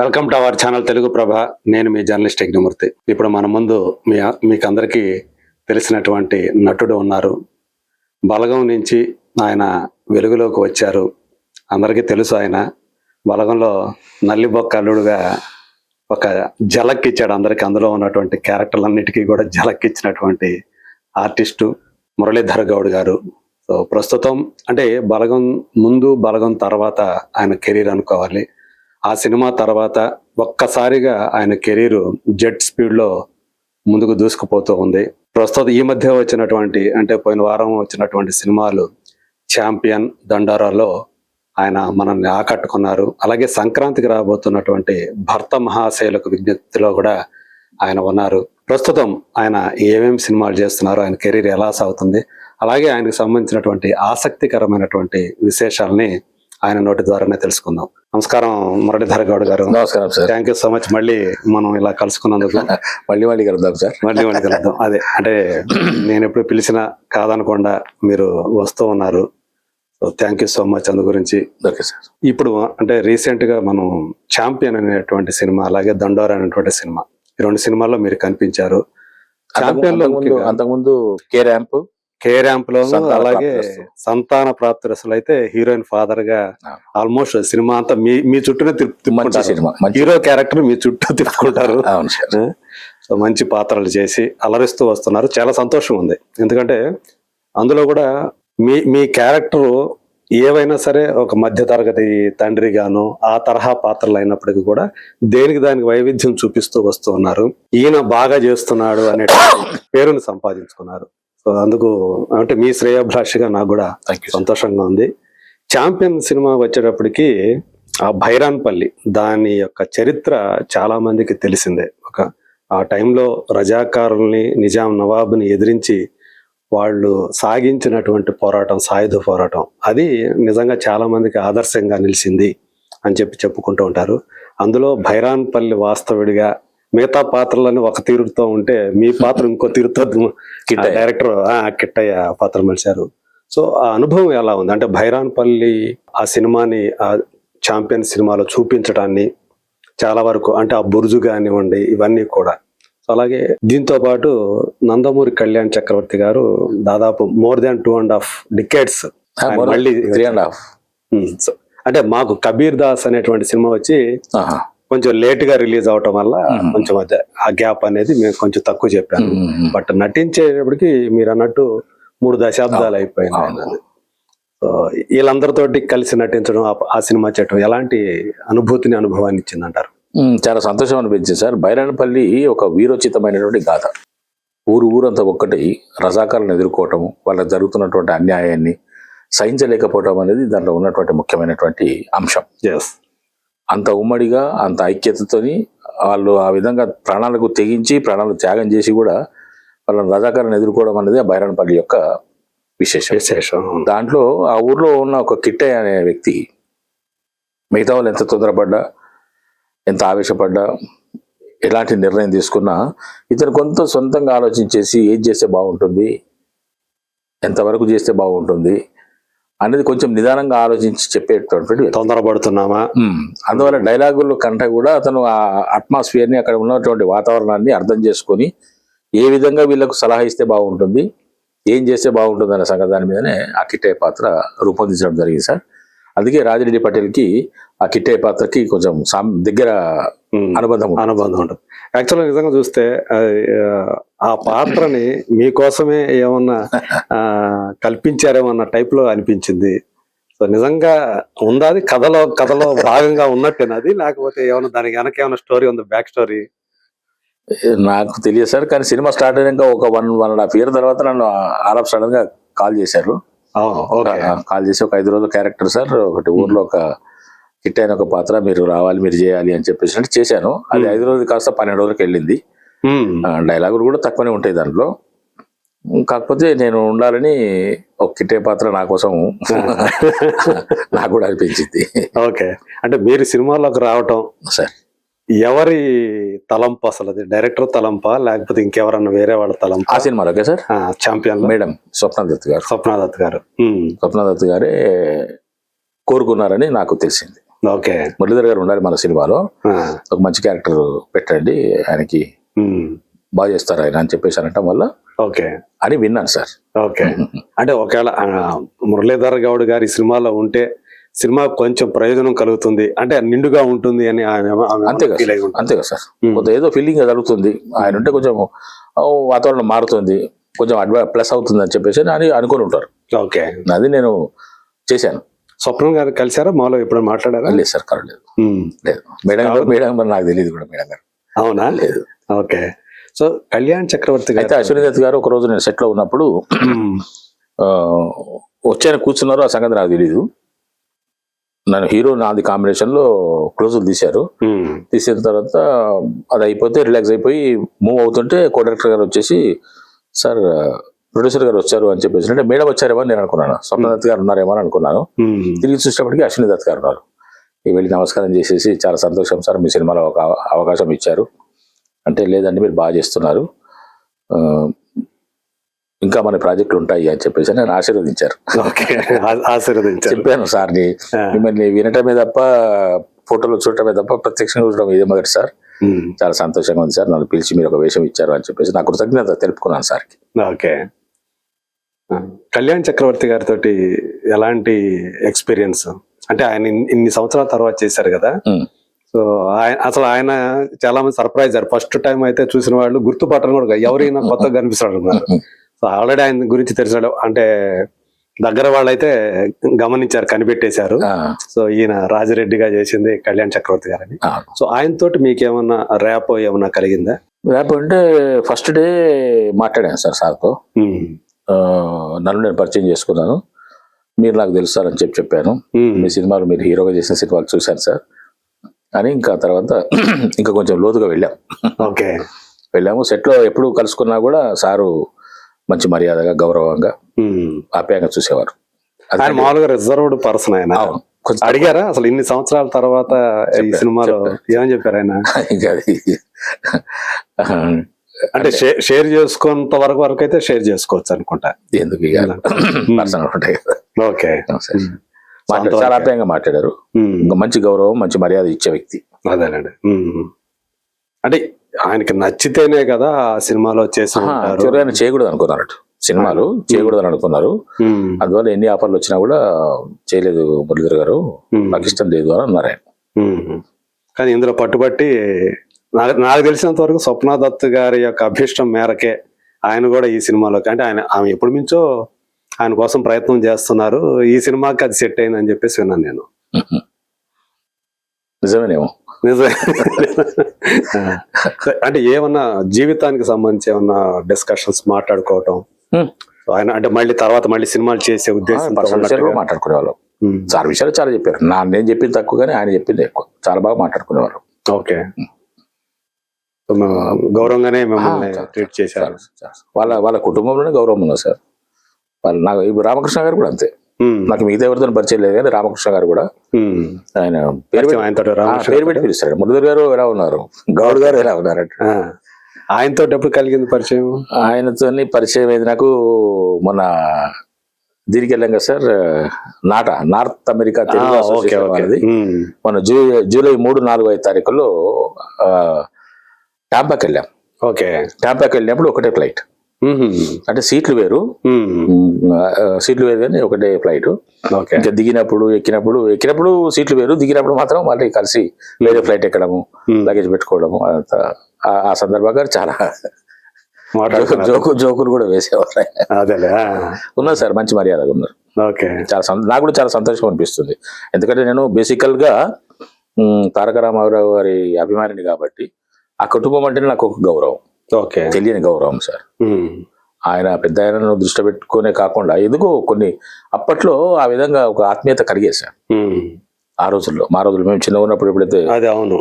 Welcome to our channel Telugu Prabha. నేను మీ journalist Yagnamurthy. ఇప్పుడు మన ముందు మీ మీకు అందరికీ తెలిసినటువంటి నటుడు ఉన్నారు. బలగం నుంచి ఆయన వెలుగులోకి వచ్చారు. అందరికీ తెలుసు ఆయన. బలగంలో నల్లిబొక్క అల్లుడుగా ఒక జలక్ ఇచ్చాడు అందరికి అందులో ఉన్నటువంటి క్యారెక్టర్లన్నిటికీ కూడా జలక్ ఇచ్చినటువంటి ఆర్టిస్టు మురళీధర్ గౌడ్ గారు. సో ప్రస్తుతం అంటే బలగం ముందు బలగం తర్వాత ఆయన కెరీర్ అనుకోవాలి. ఆ సినిమా తర్వాత ఒక్కసారిగా ఆయన కెరీర్ జెట్ స్పీడ్లో ముందుకు దూసుకుపోతూ ఉంది. ప్రస్తుతం ఈ మధ్య వచ్చినటువంటి అంటే పోయిన వారం వచ్చినటువంటి సినిమాలు ఛాంపియన్ దండారాలో ఆయన మనల్ని ఆకట్టుకున్నారు. అలాగే సంక్రాంతికి రాబోతున్నటువంటి భర్త మహాశైలకు విజ్ఞప్తిలో కూడా ఆయన ఉన్నారు. ప్రస్తుతం ఆయన ఏమేమి సినిమాలు చేస్తున్నారు ఆయన కెరీర్ ఎలా సాగుతుంది అలాగే ఆయనకు సంబంధించినటువంటి ఆసక్తికరమైనటువంటి విశేషాలని ఆయన నోటి ద్వారానే తెలుసుకుందాం. నమస్కారం మురళీధర్ గౌడ్ గారు. నమస్కారం sir. Thank you so much మళ్ళీ మనం ఇలా కలుసుకున్నందుకు మళ్ళీ మళ్ళీ కలుద్దాం సార్. మళ్ళీ మళ్ళీ కలుద్దాం. అదే అంటే నేను ఎప్పుడు పిలిచినా కాదనకుండా మీరు వస్తూ ఉన్నారు. So thank you so much అందు గురించి. Okay sir. ఇప్పుడు అంటే రీసెంట్గా మనం ఛాంపియన్ అనేటువంటి సినిమా అలాగే దండోర్ అనేటువంటి సినిమా ఈ రెండు సినిమాల్లో మీరు కనిపించారు. ఛాంపియన్లో అంతకుముందు అంతకుముందు కే ర్యాంప్ కే ర్యాంప్లో అలాగే. సంతాన ప్రాప్తి రసలు అయితే హీరోయిన్ ఫాదర్గా. ఆల్మోస్ట్ సినిమా అంతా మీ మీ చుట్టూనే తిప్పుకుంటారు. సినిమా హీరో క్యారెక్టర్ మీ చుట్టూ తిప్పుకుంటారు. సో మంచి పాత్రలు చేసి అలరిస్తూ వస్తున్నారు. చాలా సంతోషం ఉంది. ఎందుకంటే అందులో కూడా మీ మీ క్యారెక్టర్ ఏవైనా సరే ఒక మధ్య తరగతి తండ్రి గాను ఆ తరహా పాత్రలు అయినప్పటికీ కూడా దేనికి దానికి వైవిధ్యం చూపిస్తూ వస్తూ ఉన్నారు. ఈయన బాగా చేస్తున్నాడు అనే పేరుని సంపాదించుకున్నారు. సో అందుకు అంటే మీ శ్రేయాభిలాషిగా నాకు కూడా సంతోషంగా ఉంది. ఛాంపియన్ సినిమా వచ్చేటప్పటికి ఆ భైరాన్పల్లి దాని యొక్క చరిత్ర చాలా మందికి తెలిసిందే. ఒక ఆ టైంలో రజాకారుల్ని నిజాం నవాబుని ఎదిరించి వాళ్ళు సాగించినటువంటి పోరాటం సాయుధ పోరాటం అది నిజంగా చాలా మందికి ఆదర్శంగా నిలిచింది అని చెప్పి చెప్పుకుంటూ ఉంటారు. అందులో భైరాన్పల్లి వాస్తవుడిగా మిగతా పాత్రలని ఒక తీరుతో ఉంటే మీ పాత్ర ఇంకో తీరుతో. డైరెక్టర్ కిట్టయ్య. పాత్ర మలిచారు. సో ఆ అనుభవం ఎలా ఉంది? అంటే భైరాన్పల్లి ఆ సినిమాని ఆ ఛాంపియన్ సినిమాలో చూపించడాన్ని చాలా వరకు అంటే ఆ బురుజు కానివ్వండి ఇవన్నీ కూడా. అలాగే దీంతో పాటు నందమూరి కళ్యాణ్ చక్రవర్తి గారు దాదాపు more than two and half decades మళ్ళీ three and half. Um, so అంటే మాకు కబీర్ దాస్ అనేటువంటి సినిమా వచ్చి కొంచెం లేట్గా రిలీజ్ అవటం వల్ల. కొంచెం అదే ఆ గ్యాప్ అనేది మేము కొంచెం తక్కువ చెప్పాను. బట్ నటించేటప్పటికి మీరు అన్నట్టు మూడు దశాబ్దాలు. సో వీళ్ళందరితోటి కలిసి నటించడం ఆ- సినిమా చేయటం ఎలాంటి అనుభూతిని అనుభవాన్ని ఇచ్చిందంటారు? చాలా సంతోషం అనిపించింది సార్. బైరానపల్లి ఒక వీరోచితమైనటువంటి గాథ. ఊరు ఊరంతా ఒక్కటి రజాకాలను ఎదుర్కోవటము వాళ్ళకి జరుగుతున్నటువంటి అన్యాయాన్ని సహించలేకపోవటం అనేది దాంట్లో ఉన్నటువంటి ముఖ్యమైనటువంటి అంశం. అంత ఉమ్మడిగా అంత ఐక్యతతోని వాళ్ళు ఆ విధంగా ప్రాణాలకు తెగించి ప్రాణాలు త్యాగం చేసి కూడా వాళ్ళని రజాకారాన్ని ఎదుర్కోవడం అనేది ఆ బైరానపల్లి యొక్క విశేషం. విశేషం దాంట్లో ఆ ఊర్లో ఉన్న ఒక కిట్టయ్య అనే వ్యక్తి మిగతా వాళ్ళు ఎంత తొందరపడ్డా ఎంత ఆవేశపడ్డా ఎలాంటి నిర్ణయం తీసుకున్నా ఇతను కొంత సొంతంగా ఆలోచించేసి ఏది చేస్తే బాగుంటుంది ఎంతవరకు చేస్తే బాగుంటుంది అనేది కొంచెం నిదానంగా ఆలోచించి చెప్పేటటువంటి. తొందరపడుతున్నామా. అందువల్ల డైలాగుల కంటే కూడా అతను ఆ అట్మాస్ఫియర్ని అక్కడ ఉన్నటువంటి వాతావరణాన్ని అర్థం చేసుకొని ఏ విధంగా వీళ్ళకు సలహా ఇస్తే బాగుంటుంది ఏం చేస్తే బాగుంటుంది అనే సంగతి దాని మీదనే ఆ కిట్టయ్య పాత్ర రూపొందించడం జరిగింది సార్ అందుకే రాజిరెడ్డి పటేల్కి ఆ కిట్టయ్య పాత్రకి కొంచెం దగ్గర అనుబంధం. అనుబంధం ఉంటుంది యాక్చువల్గా నిజంగా చూస్తే ఆ, పాత్రని మీకోసమే ఏమన్నా ఆ, కల్పించారేమో అన్న టైప్లో అనిపించింది. సో నిజంగా ఉందా అది? కథలో కథలో భాగంగా ఉన్నట్టేనది లేకపోతే ఏమన్నా దానికి వెనక ఏమైనా స్టోరీ ఉంది? Back story? నాకు తెలియదు సార్ కానీ సినిమా స్టార్ట్ అయినాక ఒక one one and half year తర్వాత నన్ను ఆల్ ఆఫ్ సడన్గా కాల్ చేశారు కాల్ చేసి ఒక ఐదు రోజుల క్యారెక్టర్ సార్ ఒకటి ఊర్లో ఒక హిట్ అయిన ఒక పాత్ర మీరు రావాలి మీరు చేయాలి అని చెప్పేసి అంటే చేశాను. అది. ఐదు రోజులు కాస్త పన్నెండు రోజులకు వెళ్ళింది. డైలాగులు కూడా తక్కువనే ఉంటాయి దాంట్లో. కాకపోతే నేను ఉండాలని ఒక కిట్టే పాత్ర నా కోసం నాకు కూడా అనిపించింది. ఓకే. అంటే మీరు సినిమాలోకి రావటం సార్. ఎవరి తలంపు అసలు అది? డైరెక్టర్ తలంపా లేకపోతే ఇంకెవరన్నా వేరే వాళ్ళ తలంపా? ఆ సినిమాలో ఓకే సార్ ఛాంపియన్లో? మేడం స్వప్న దత్ గారు. స్వప్నాదత్ గారు. ఉమ్, స్వప్న దత్ గారే కోరుకున్నారని నాకు తెలిసింది. ఓకే. మురళీధర్ గారు ఉండాలి మన సినిమాలో. ఒక మంచి క్యారెక్టర్ పెట్టండి ఆయనకి బాగా చేస్తారు ఆయన అని చెప్పేసి అనటం వల్ల ఓకే. అని విన్నాను సార్. ఓకే. అంటే ఒకవేళ మురళీధర్ గౌడ్ గారి సినిమాలో ఉంటే సినిమా కొంచెం ప్రయోజనం కలుగుతుంది. అంటే నిండుగా ఉంటుంది అని అంతే కదా సార్. ఉంటారు. అంతే కదా సార్. ఉమ్. కొంత ఏదో ఫీలింగ్ కలుగుతుంది. ఆయన ఉంటే కొంచెం వాతావరణం మారుతుంది. కొంచెం అడ్వా ప్లస్ అవుతుంది అని చెప్పేసి అని అనుకుని ఉంటారు. ఓకే. అది నేను చేశాను. స్వప్నం గారు కలిసారా మాలో ఎప్పుడు మాట్లాడారా? లేదు సార్ ఉమ్, లేదు. మేడం గారు మేడం గారు నాకు తెలియదు కూడా మేడం గారు. అవునా? లేదు. ఓకే. సో కళ్యాణ్ చక్రవర్తి అయితే గారు అశ్విని దత్ గారు ఒక రోజు నేను సెట్లో ఉన్నప్పుడు వచ్చాను కూర్చున్నారు ఆ సంగతి నాకు తెలియదు నన్ను హీరో నాది కాంబినేషన్లో క్లోజులు తీశారు. తీసిన తర్వాత అది అయిపోతే రిలాక్స్ అయిపోయి మూవ్ అవుతుంటే కో డైరెక్టర్ గారు వచ్చేసి సార్ ప్రొడ్యూసర్ గారు వచ్చారు అని చెప్పేసి అంటే మేడం వచ్చారేమో నేను అనుకున్నాను. స్వప్నదత్ గారు ఉన్నారేమో అని అనుకున్నాను. తిరిగి చూసేటప్పటికి అశ్విని దత్ గారు ఉన్నారు. ఈ వెళ్ళి నమస్కారం చేసేసి చాలా సంతోషం సార్ మీ సినిమాలో ఒక అవ- అవకాశం ఇచ్చారు. అంటే లేదండి మీరు బాగా చేస్తున్నారు. ఇంకా మన ప్రాజెక్టులు ఉంటాయి అని చెప్పేసి నేను ఆశీర్వదించారు. ఆశీర్వదించారు. చెప్పాను సార్ని మిమ్మల్ని వినటమే తప్ప ఫోటోలు చూడటమే తప్ప ప్రత్యక్షంగా చూడటం ఇదే మొదటి సార్. చాలా సంతోషంగా ఉంది సార్ నన్ను పిలిచి మీరు ఒక వేషం ఇచ్చారు అని చెప్పేసి నా కృతజ్ఞత తెలుపుకున్నాను సార్కి. ఓకే. కళ్యాణ్ చక్రవర్తి గారితో ఎలాంటి ఎక్స్పీరియన్స్ అంటే ఆయన ఇన్ని- సంవత్సరాల తర్వాత చేశారు కదా. సో ఆయన అసలు ఆయన చాలా మంది సర్ప్రైజ్ అయ్యారు. ఫస్ట్ టైం అయితే చూసిన వాళ్ళు గుర్తుపట్టడం కూడా. ఎవరైనా కొత్తగా కనిపిస్తాడు అన్నారు సో ఆల్రెడీ ఆయన గురించి తెలిసాడు అంటే దగ్గర వాళ్ళైతే గమనించారు కనిపెట్టేశారు. సో ఈయన రాజిరెడ్డిగా చేసింది కళ్యాణ్ చక్రవర్తి గారని. సో ఆయనతోటి మీకేమన్నా ర్యాప్ ఏమన్నా కలిగిందా? రేపు అంటే ఫస్ట్ డే మాట్లాడాను సార్ సార్తో నన్ను నేను పరిచయం చేసుకున్నాను. మీరు నాకు తెలుసు సార్ అని చెప్పి చెప్పాను. మీ సినిమాలు మీరు హీరోగా చేసిన సినిమాలు చూశాను సార్. అని ఇంకా తర్వాత ఇంకా కొంచెం లోతుగా వెళ్ళాం. ఓకే. వెళ్ళాము. సెట్లో ఎప్పుడు కలుసుకున్నా కూడా సారు మంచి మర్యాదగా గౌరవంగా. ఆప్యాయంగా చూసేవారు. మామూలుగా రిజర్వ్డ్ పర్సన్ ఆయన. అడిగారా? అసలు ఇన్ని సంవత్సరాల తర్వాత ఈ సినిమాలో. ఏమని చెప్పారు ఆయన? ఇంకా అంటే షేర్ చేసుకున్నంత వరకు వరకు అయితే షేర్ చేసుకోవచ్చు అనుకుంటా. ఎందుకు ఉంటాయి ఓకే. చాలా ఆప్యాయంగా మాట్లాడారు. మంచి గౌరవం మంచి మర్యాద ఇచ్చే వ్యక్తి. అదేనండి. అంటే ఆయనకి నచ్చితేనే కదా ఆ సినిమాలో చేసి ఆయన చేయకూడదు అనుకున్నారు సినిమాలు చేయకూడదు అని అనుకున్నారు. అందువల్ల ఎన్ని ఆఫర్లు వచ్చినా కూడా చేయలేదు మురళీధర్ గారు. నాకు ఇష్టం లేదు అని అన్నారు ఆయన. కానీ ఇందులో పట్టుబట్టి నాకు నాకు తెలిసినంత వరకు స్వప్న దత్ గారి యొక్క అభీష్టం మేరకే ఆయన కూడా ఈ సినిమాలోకి అంటే ఆయన ఆమె ఎప్పటి నుంచో ఆయన కోసం ప్రయత్నం చేస్తున్నారు. ఈ సినిమాకి అది సెట్ అయిందని చెప్పేసి విన్నాను నేను. నిజమేనేమో. నిజమే. అంటే ఏమన్నా జీవితానికి సంబంధించి ఏమన్నా డిస్కషన్స్ మాట్లాడుకోవటం. ఆయన అంటే మళ్ళీ తర్వాత మళ్ళీ సినిమాలు చేసే ఉద్దేశం మాట్లాడుకునేవాళ్ళం. చాలా విషయాలు చాలా చెప్పారు. నా నేను చెప్పింది తక్కువ కానీ ఆయన చెప్పింది ఎక్కువ. చాలా బాగా మాట్లాడుకునేవారు ఓకే. గౌరవంగానే మిమ్మల్ని ట్రీట్ చేశారు. వాళ్ళ వాళ్ళ కుటుంబంలోనే గౌరవం ఉన్నారు సార్? వాళ్ళు నాకు ఇప్పుడు రామకృష్ణ గారు కూడా అంతే. నాకు మిగతా ఎవరితో పరిచయం లేదు కానీ రామకృష్ణ గారు కూడా. ఆయన పేరు పేరు పెట్టి పిలుస్తాడు. మురళీధర్ గారు ఎలా ఉన్నారు? గౌడ్ గారు ఎలా ఉన్నారు? అంటే ఆ. ఆయనతో ఎప్పుడు కలిగింది పరిచయం? ఆయనతో పరిచయం అయింది నాకు మొన్న దీనికి వెళ్ళాం కదా సార్ నాట నార్త్ అమెరికా తెలుగు మన జూ జూలై మూడు నాలుగు ఐదు తారీఖుల్లో ఆ, టాంపాకి వెళ్ళాం. ఓకే. టాంపాకి వెళ్ళినప్పుడు ఒకటే ఫ్లైట్ అంటే సీట్లు వేరు. సీట్లు వేరు కానీ ఒకటే ఫ్లైట్ ఓకే. ఇంకా దిగినప్పుడు ఎక్కినప్పుడు ఎక్కినప్పుడు సీట్లు వేరు. దిగినప్పుడు మాత్రం మళ్ళీ కలిసి వేరే ఫ్లైట్ ఎక్కడము. లగేజ్ పెట్టుకోవడము అదంతా ఆ- సందర్భంగా చాలా జోకు జోకులు కూడా వేసేవారు. ఉన్నారు సార్ మంచి మర్యాదగా ఉన్నారు. ఓకే. చాలా నాకు కూడా చాలా సంతోషం అనిపిస్తుంది. ఎందుకంటే నేను బేసికల్గా తారక రామారావు గారి అభిమానిని కాబట్టి ఆ కుటుంబం అంటే నాకు ఒక గౌరవం. ఓకే. తెలియని గౌరవం సార్. ఆయన పెద్ద ఆయనను దృష్టి పెట్టుకునే కాకుండా ఎందుకో కొన్ని అప్పట్లో ఆ విధంగా ఒక ఆత్మీయత ఉమ్. ఆ రోజుల్లో మా రోజుల్లో మేము చిన్న ఉన్నప్పుడు ఎప్పుడైతే అదే అవును.